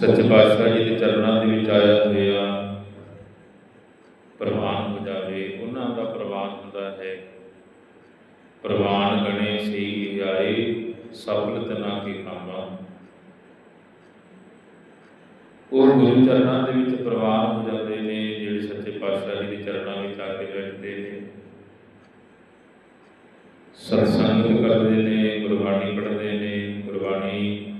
ਸੱਚੇ ਪਾਤਸ਼ਾਹ ਜੀ ਦੇ ਚਰਨਾਂ ਦੇ ਵਿੱਚ ਆਇਆ ਹੋਇਆ ਪ੍ਰਵਾਨ ਹੋ ਜਾਵੇ, ਉਹਨਾਂ ਦਾ ਪ੍ਰਵਾਨ ਹੁੰਦਾ ਹੈ। ਪ੍ਰਵਾਨ ਗਣੇ ਸਹੀ ਆਏ ਸਫਲ ਤਨਾ ਕੇ ਕਾਮਾ। ਉਹ ਗੁਰੂ ਚਰਨਾਂ ਦੇ ਵਿੱਚ ਪ੍ਰਵਾਨ ਹੋ ਜਾਂਦੇ ਨੇ, ਜਿਹੜੇ ਸੱਚੇ ਪਾਤਸ਼ਾਹ ਜੀ ਦੇ ਚਰਨਾਂ ਵਿੱਚ ਆ ਕੇ ਬੈਠਦੇ ਨੇ। ਸਤਸੰਗ ਕਰਦੇ ਨੇ, ਗੁਰਬਾਣੀ ਪੜ੍ਹਦੇ ਨੇ ਗੁਰਬਾਣੀ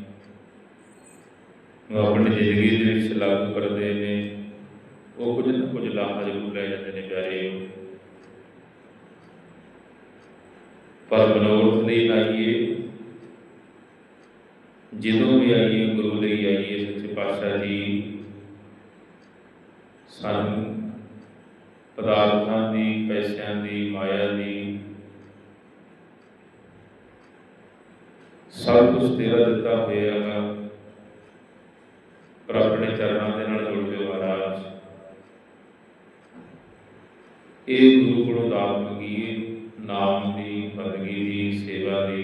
ਨੂੰ ਆਪਣੀ ਜ਼ਿੰਦਗੀ ਦੇ ਵਿੱਚ ਲਾਗੂ ਕਰਦੇ ਨੇ। ਉਹ ਕੁਝ ਨਾ ਕੁਝ ਲਾਹਾ ਜ਼ਰੂਰ ਲੈ ਜਾਂਦੇ ਨੇ ਪਿਆਰੇ। ਪਰ ਮਨੋਰਥ ਲਈ ਆਈਏ, ਜਦੋਂ ਵੀ ਆਈਏ, ਗੁਰੂ ਲਈ ਆਈਏ, ਸੱਚੇ ਪਾਤਸ਼ਾਹ ਜੀ, ਸਾਨੂੰ ਪਦਾਰਥਾਂ ਦੀ, ਪੈਸਿਆਂ ਦੀ, ਮਾਇਆ ਦੀ, ਸਭ ਕੁਝ ਤੇਰਾ ਦਿੱਤਾ ਹੋਇਆ ਹੈਗਾ। ਪਰ ਆਪਣੇ ਚਰਨਾਂ ਦੇ ਨਾਲ ਜੁੜ ਕੇ ਮਹਾਰਾਜ। ਇਹ ਗੁਰੂ ਕੋਲੋਂ ਦਾਤ ਮੰਗੀਏ ਨਾਮ ਦੀ ਬੰਦਗੀ ਦੀ, ਸੇਵਾ ਦੀ,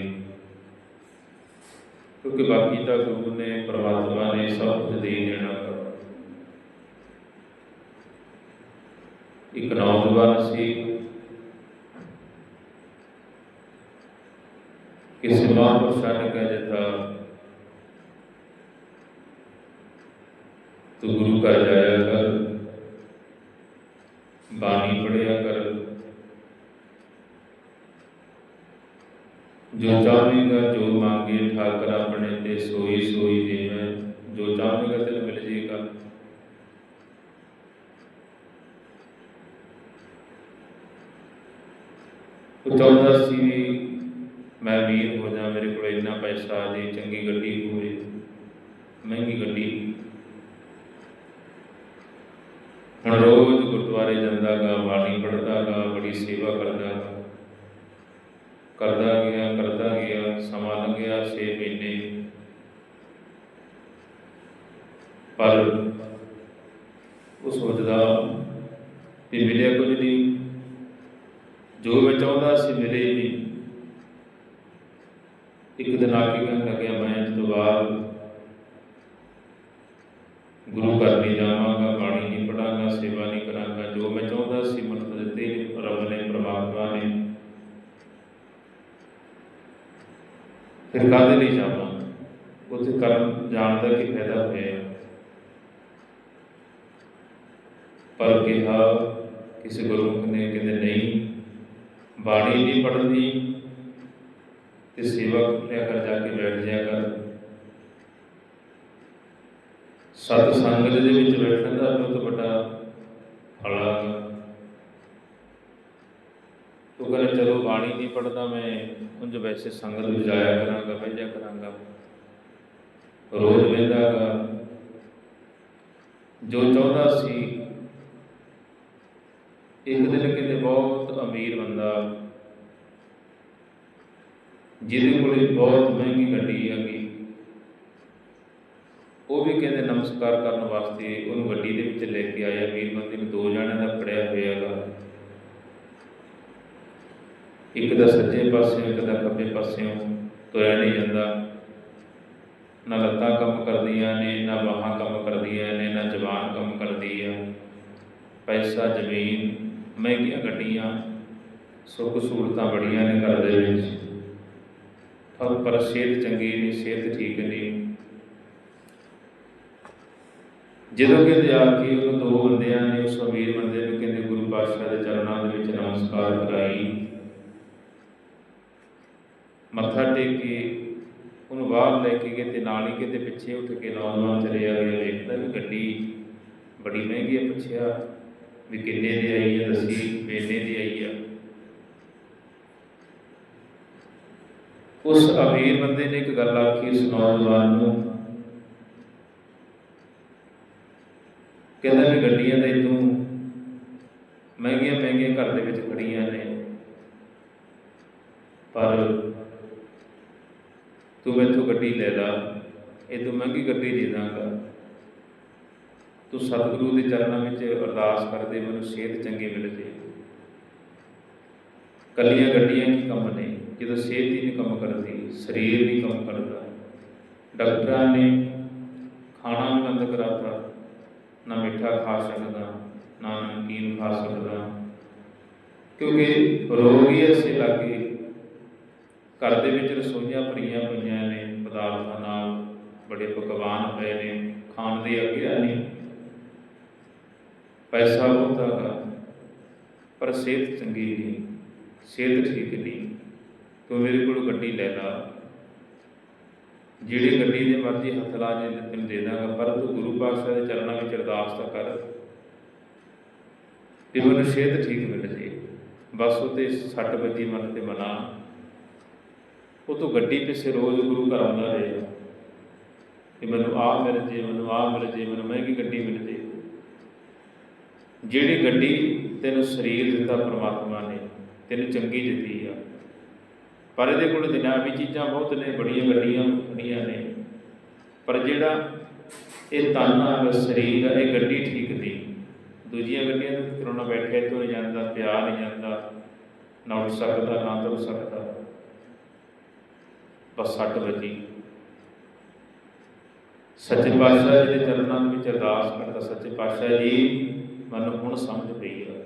ਕਿਉਂਕਿ ਬਾਕੀ ਤਾਂ ਗੁਰੂ ਨੇ ਪਰਮਾਤਮਾ ਨੇ ਸਭ ਕੁਝ ਦੇ ਦੇਣਾ। ਇੱਕ ਨੌਜਵਾਨ ਸੀ। ਕਿਸੇ ਮਹਾਂਪੁਰਸ਼ਾਂ ਨੇ ਕਹਿ ਦਿੱਤਾ ਤੂੰ ਗੁਰੂ ਘਰ ਜਾਇਆ ਕਰ। ਬਾਣੀ ਪੜਿਆ ਕਰ। ਜੋ ਚਾਹੇਗਾ, ਜੋ ਮੰਗੇ, ਠਾਕਰ ਆਪਣੇ ਤੇ ਸੋਈ ਸੋਈ ਦੇਵੇ ਜੋ ਚਾਹੇਗਾ, ਤੈਨੂੰ ਮਿਲ ਜੇਗਾ। ਉਹ ਚਾਹੁੰਦਾ ਸੀ ਵੀ ਮੈਂ ਵੀਰ ਹੋ ਜਾ, ਮੇਰੇ ਕੋਲ ਇੰਨਾ ਪੈਸਾ ਆ ਜੇ, ਚੰਗੀ ਗੱਡੀ ਹੋਵੇ ਮਹਿੰਗੀ ਗੱਡੀ ਹੁਣ ਰੋਜ਼ ਗੁਰਦੁਆਰੇ ਜਾਂਦਾ ਗਾ ਬਾਣੀ ਪੜ੍ਹਦਾ ਗਾ, ਬੜੀ ਸੇਵਾ ਕਰਦਾ। ਗਾ ਕਰਦਾ ਗਿਆ ਕਰਦਾ ਗਿਆ, ਸਮਾਂ ਲੰਘਿਆ 6 ਮਹੀਨੇ। ਪਰ ਉਹ ਸੋਚਦਾ ਵੀ ਮਿਲਿਆ ਕੁਝ ਨਹੀਂ ਜੋ ਮੈਂ ਚਾਹੁੰਦਾ ਸੀ ਮਿਲੇ ਹੀ ਨਹੀਂ ਇੱਕ ਦਿਨ ਆ ਕੇ ਕਹਿਣ ਲੱਗਿਆ, ਮੈਂ ਇਸ ਤੋਂ ਬਾਅਦ ਗੁਰੂ ਘਰ ਨਹੀਂ ਜਾਵਾਂਗਾ ਫਿਰ ਕਾਹਦੇ ਲਈ ਜਾਵਾਂ ਉੱਥੇ ਕਰਨ ਜਾਣ ਦਾ ਕੀ ਫਾਇਦਾ ਹੋਇਆ? ਪਰ ਕਿਹਾ ਕਿਸੇ ਗੁਰਮੁਖ ਨੇ, ਕਹਿੰਦੇ ਨਹੀਂ, ਬਾਣੀ ਨਹੀਂ ਪੜ੍ਹਨੀ ਤੇ ਸੇਵਾ ਕਰਿਆ ਕਰ ਜਾ ਕੇ ਬੈਠ ਜਾ ਕਰ। ਸਤ ਸੰਗਤ ਦੇ ਵਿੱਚ ਬੈਠਣ ਦਾ ਬਹੁਤ ਵੱਡਾ ਫਲ ਆ। ਤੂੰ ਕਹਿੰਦਾ ਚਲੋ ਬਾਣੀ ਨਹੀਂ ਪੜਦਾ ਮੈਂ, ਉਂਝ ਵੈਸੇ ਸੰਗਤ ਵਿੱਚ ਜਾਇਆ ਕਰਾਂਗਾ ਬਹਿ ਕਰਾਂਗਾ। ਰੋਜ਼ ਵੇਂਦਾਗਾ ਜੋ ਚਾਹੁੰਦਾ ਸੀ, ਇੱਕ ਦਿਨ ਕਿਤੇ ਬਹੁਤ ਅਮੀਰ ਬੰਦਾ, ਜਿਹਦੇ ਕੋਲੇ ਬਹੁਤ ਮਹਿੰਗੀ ਗੱਡੀ ਹੈਗੀ, ਉਹ ਵੀ ਕਹਿੰਦੇ ਨਮਸਕਾਰ ਕਰਨ ਵਾਸਤੇ ਉਹਨੂੰ ਗੱਡੀ ਦੇ ਵਿੱਚ ਲੈ ਕੇ ਆਇਆ। ਅਮੀਰ ਬੰਦੇ ਨੂੰ ਦੋ ਜਣਿਆਂ ਦਾ ਪੜਿਆ ਹੋਇਆ ਹੈਗਾ ਇੱਕ ਦਾ ਸੱਜੇ ਪਾਸਿਓਂ, ਇੱਕ ਦਾ ਖੱਬੇ ਪਾਸਿਓਂ ਤੁਰਿਆ ਨਹੀਂ ਜਾਂਦਾ। ਨਾ ਲੱਤਾਂ ਕੰਮ ਕਰਦੀਆਂ ਨੇ, ਨਾ ਬਾਹਾਂ ਕੰਮ ਕਰਦੀਆਂ ਨੇ, ਨਾ ਜ਼ਬਾਨ ਕੰਮ ਕਰਦੀ ਆ। ਪੈਸਾ, ਜ਼ਮੀਨ, ਮਹਿੰਗੀਆਂ ਗੱਡੀਆਂ, ਸੁੱਖ ਸਹੂਲਤਾਂ ਬੜੀਆਂ ਨੇ ਘਰ ਦੇ ਵਿੱਚ। ਪਰ ਪਰ ਸਿਹਤ ਚੰਗੀ ਨਹੀਂ, ਸਿਹਤ ਠੀਕ ਨਹੀਂ। ਜਦੋਂ ਕਿ ਜਾ ਕੇ ਉਹ ਦੋ ਬੰਦਿਆਂ ਨੇ, ਉਸ ਅਮੀਰ ਬੰਦੇ ਨੂੰ ਕਹਿੰਦੇ ਗੁਰੂ ਪਾਤਸ਼ਾਹ ਦੇ ਚਰਨਾਂ ਦੇ ਵਿੱਚ ਨਮਸਕਾਰ ਕਰਾਈ। ਮੱਥਾ ਟੇਕ ਕੇ ਉਹਨੂੰ ਬਾਹਰ ਲੈ ਕੇ ਗਏ ਤੇ ਨਾਲ ਹੀ ਕਿਤੇ ਪਿੱਛੇ ਉੱਠ ਕੇ ਨੌਜਵਾਨ ਚਲੇ ਗਿਆ ਵੇਖਦਾ ਵੀ ਗੱਡੀ ਬੜੀ ਮਹਿੰਗੀ ਹੈ ਪੁੱਛਿਆ ਵੀ ਕਿੰਨੇ ਦੀ ਆਈ ਹੈ ਦੱਸੀ ਵੇਲੇ ਦੀ ਆਈ ਆ। ਉਸ ਅਮੀਰ ਬੰਦੇ ਨੇ ਇੱਕ ਗੱਲ ਆਖੀ ਉਸ ਨੌਜਵਾਨ ਨੂੰ। ਕਹਿੰਦਾ ਵੀ ਗੱਡੀਆਂ ਤਾਂ ਤੂੰ ਮਹਿੰਗੀਆਂ ਮਹਿੰਗੀਆਂ ਘਰ ਦੇ ਵਿੱਚ ਖੜੀਆਂ ਨੇ। ਪਰ ਤੂੰ ਮੈਥੋਂ ਗੱਡੀ ਲੈ ਲਾ, ਇਹ ਤੂੰ ਮਹਿੰਗੀ ਗੱਡੀ ਦੇ ਦਾਂਗਾ। ਤੂੰ ਸਤਿਗੁਰੂ ਦੇ ਚਰਨਾਂ ਵਿੱਚ ਅਰਦਾਸ ਕਰਦੇ ਮੈਨੂੰ ਸਿਹਤ ਚੰਗੀ ਮਿਲ ਜੇ। ਕੱਲੀਆਂ ਗੱਡੀਆਂ ਕੀ ਕੰਮ ਨੇ? ਜਦੋਂ ਸਿਹਤ ਹੀ ਨਹੀਂ ਕੰਮ ਕਰਦੀ, ਸਰੀਰ ਨਹੀਂ ਕੰਮ ਕਰਦਾ। ਡਾਕਟਰਾਂ ਨੇ ਖਾਣਾ ਵੀ ਬੰਦ ਕਰਾਤਾ, ਨਾ ਮਿੱਠਾ ਖਾ ਸਕਦਾ, ਨਾ ਨਮਕੀਨ ਖਾ ਸਕਦਾ। ਕਿਉਂਕਿ ਰੋਗ ਹੀ ਐਸੇ ਲੱਗੇ ਘਰ ਦੇ ਵਿੱਚ ਰਸੋਈਆਂ ਭਰੀਆਂ ਪਈਆਂ ਨੇ, ਪਦਾਰਥਾਂ ਨਾਲ ਬੜੇ ਪਕਵਾਨ ਪਏ ਨੇ, ਖਾਣ ਦੀ ਅੱਗੇ ਨਹੀਂ। ਪੈਸਾ ਬਹੁਤਾ ਗਾ ਪਰ ਸਿਹਤ ਚੰਗੀ ਨਹੀਂ, ਸਿਹਤ ਠੀਕ ਨਹੀਂ। ਤੂੰ ਮੇਰੇ ਕੋਲ ਗੱਡੀ ਲੈ ਲਾ। ਜਿਹੜੀ ਗੱਡੀ ਦੇ ਮਰਜ਼ੀ ਹੱਥ ਲਾ ਜੇ ਤੈਨੂੰ ਦੇ ਦਾਂਗਾ, ਪਰ ਤੂੰ ਗੁਰੂ ਪਾਤਸ਼ਾਹ ਦੇ ਚਰਨਾਂ ਵਿੱਚ ਅਰਦਾਸ ਤਾਂ ਕਰ। ਤੇ ਮੈਨੂੰ ਸਿਹਤ ਠੀਕ ਮਿਲ ਜੇ। ਬਸ ਉਹ ਤੇ ਸੱਟ ਵੱਜੀ ਮਨ ਤੇ ਮਨਾ। ਉਹ ਤੋਂ ਗੱਡੀ ਪਿੱਛੇ ਰੋਜ਼ ਗੁਰੂ ਘਰ ਆਉਂਦਾ ਰਹੇ। ਕਿ ਮੈਨੂੰ ਆਹ ਮਿਲ ਜੇ, ਮੈਨੂੰ ਆਹ ਮਿਲ ਜੇ, ਮੈਨੂੰ ਮਹਿੰਗੀ ਗੱਡੀ ਮਿਲ ਜੇ। ਜਿਹੜੀ ਗੱਡੀ ਤੈਨੂੰ ਸਰੀਰ ਦਿੱਤਾ ਪ੍ਰਮਾਤਮਾ ਨੇ, ਤੈਨੂੰ ਚੰਗੀ ਦਿੱਤੀ ਆ। ਪਰ ਇਹਦੇ ਕੋਲ ਦੁਨਿਆਵੀ ਚੀਜ਼ਾਂ ਬਹੁਤ ਨੇ, ਬੜੀਆਂ ਗੱਡੀਆਂ ਖੜੀਆਂ ਨੇ। ਪਰ ਜਿਹੜਾ ਇਹ ਤਨ ਆ ਸਰੀਰ ਆ, ਇਹ ਗੱਡੀ ਠੀਕ ਨਹੀਂ ਦੂਜੀਆਂ ਗੱਡੀਆਂ ਤੇ ਕਰੋਨਾ ਬੈਠੇ ਤੋਂ ਨਹੀਂ ਜਾਂਦਾ, ਪਿਆ ਨਹੀਂ ਜਾਂਦਾ, ਨਾ ਉੱਠ ਸਕਦਾ, ਨਾ ਤੁਰ ਸਕਦਾ। ਬਸ ਸੱਟ ਵੱਜੀ। ਸੱਚੇ ਪਾਤਸ਼ਾਹ ਜੀ ਦੇ ਚਰਨਾਂ ਵਿੱਚ ਅਰਦਾਸ ਕਰਦਾ, ਸੱਚੇ ਪਾਤਸ਼ਾਹ ਜੀ, ਮੈਨੂੰ ਹੁਣ ਸਮਝ ਪਈ ਹੈ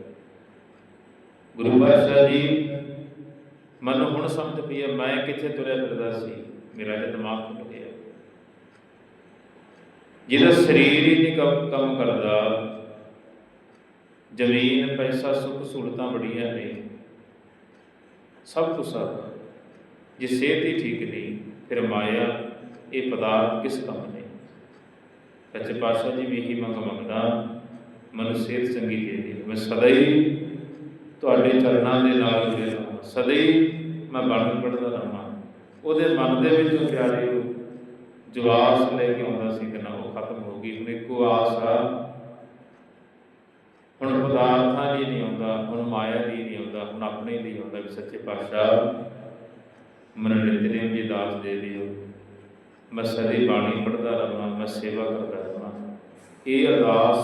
ਗੁਰੂ ਪਾਤਸ਼ਾਹ ਜੀ, ਮੈਨੂੰ ਹੁਣ ਸਮਝ ਪਈ ਹੈ ਮੈਂ ਕਿੱਥੇ ਤੁਰਿਆ ਫਿਰਦਾ ਸੀ? ਮੇਰਾ ਤੇ ਦਿਮਾਗ ਖੁੱਲ ਗਿਆ। ਜਿਹਦਾ ਸਰੀਰ ਹੀ ਨਹੀਂ ਕੰਮ ਕਰਦਾ, ਜ਼ਮੀਨ, ਪੈਸਾ ਸੁੱਖ ਸਹੂਲਤਾਂ ਬੜੀਆਂ ਨੇ। ਸਭ ਕੁਛ ਆ। ਜੇ ਸਿਹਤ ਹੀ ਠੀਕ ਨਹੀਂ, ਫਿਰ ਮਾਇਆ, ਇਹ ਪਦਾਰਥ ਕਿਸ ਕੰਮ ਨੇ? ਸੱਚੇ ਪਾਤਸ਼ਾਹ ਜੀ ਵੀ ਇਹੀ ਮੰਗ ਮੰਗਦਾ, ਮਨ ਸਿਹਤ ਚੰਗੀ ਦੇ ਦੇ ਮੈਂ ਸਦਾ ਹੀ ਤੁਹਾਡੇ ਚਰਨਾਂ ਦੇ ਨਾਲ ਜੁੜਿਆ ਸਦਾ ਹੀ ਮੈਂ ਬਾਣੀ ਪੜ੍ਹਦਾ ਰਹਾਂ। ਉਹਦੇ ਮਨ ਦੇ ਵਿੱਚੋਂ ਪਿਆਰੇ ਜੋ ਆਸ ਲੈ ਕੇ ਆਉਂਦਾ ਸੀ ਕਿ ਨਾ, ਉਹ ਖਤਮ ਹੋ ਗਈ। ਹੁਣ ਇੱਕੋ ਆਸ ਆ। ਹੁਣ ਪਦਾਰਥਾਂ ਦੀ ਨਹੀਂ ਆਉਂਦਾ, ਹੁਣ ਮਾਇਆ ਦੀ ਨਹੀਂ ਆਉਂਦਾ, ਹੁਣ ਆਪਣੇ ਲਈ ਆਉਂਦਾ ਵੀ ਸੱਚੇ ਪਾਤਸ਼ਾਹ ਮੈਨੂੰ ਨਿਤਨੇਮ ਦੀ ਦਾਤ ਦੇ ਦਿਓ। ਮੈਂ ਸਦੀ ਬਾਣੀ ਪੜ੍ਹਦਾ ਰਹਾਂ ਮੈਂ ਸੇਵਾ ਕਰਦਾ ਰਹਾਂ ਇਹ ਅਰਦਾਸ